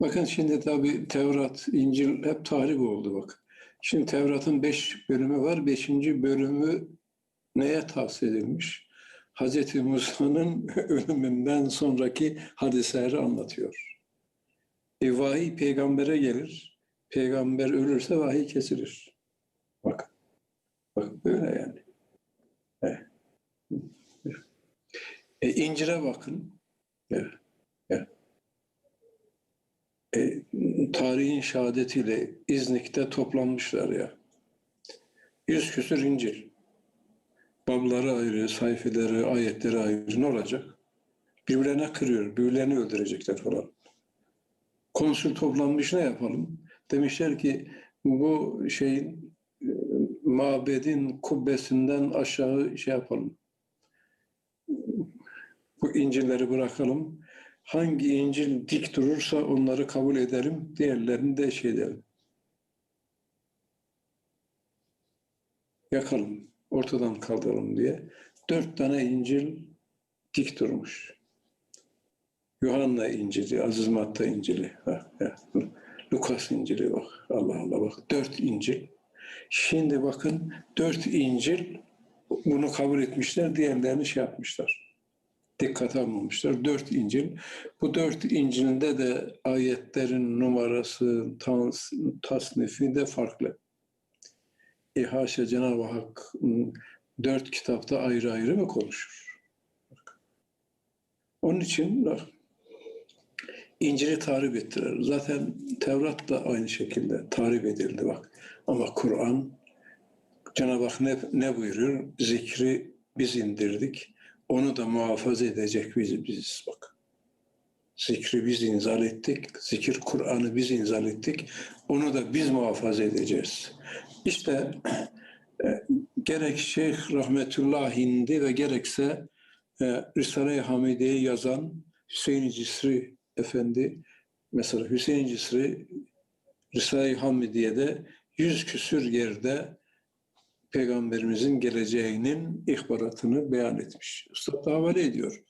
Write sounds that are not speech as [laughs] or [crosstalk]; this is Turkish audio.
Bakın şimdi tabi Tevrat, İncil hep tahrip oldu bak. Şimdi Tevrat'ın beş bölümü var. Beşinci bölümü neye tavsiye edilmiş? Hazreti Musa'nın [laughs] ölümünden sonraki hadiseleri anlatıyor. E, vahiy peygambere gelir. Peygamber ölürse vahiy kesilir. Bak. Bak böyle yani. E, İncil'e bakın. Evet. E, tarihin şehadetiyle İznik'te toplanmışlar ya. Yüz küsür İncil. Babları ayrı, sayfeleri, ayetleri ayrı. Ne olacak? Birbirlerine kırıyor, birbirlerini öldürecekler falan. Konsül toplanmış ne yapalım? Demişler ki bu şeyin e, mabedin kubbesinden aşağı şey yapalım. Bu İncil'leri bırakalım. Hangi İncil dik durursa onları kabul edelim, diğerlerini de şey edelim. Yakalım, ortadan kaldıralım diye. Dört tane İncil dik durmuş. Yuhanna İncil'i, Aziz Matta İncil'i, ha, ha. Lukas İncil'i bak, Allah Allah bak. Dört İncil. Şimdi bakın dört İncil bunu kabul etmişler, diğerlerini şey yapmışlar dikkat almamışlar. Dört İncil. Bu dört İncil'de de ayetlerin numarası, tas, tasnifi de farklı. E haşa Cenab-ı Hak ım, dört kitapta ayrı ayrı mı konuşur? Onun için İncil'i tarif ettiler. Zaten Tevrat da aynı şekilde tarif edildi bak. Ama Kur'an Cenab-ı Hak ne, ne buyuruyor? Zikri biz indirdik onu da muhafaza edecek biz biziz bak. Zikri biz inzal ettik, zikir Kur'an'ı biz inzal ettik, onu da biz muhafaza edeceğiz. İşte [clears throat] e, gerek Şeyh Rahmetullah Hindi ve gerekse e, Risale-i Hamide'yi yazan Hüseyin Cisri Efendi, mesela Hüseyin Cisri Risale-i Hamidiye'de yüz küsür yerde Peygamberimizin geleceğinin ihbaratını beyan etmiş. Üstad havale ediyor.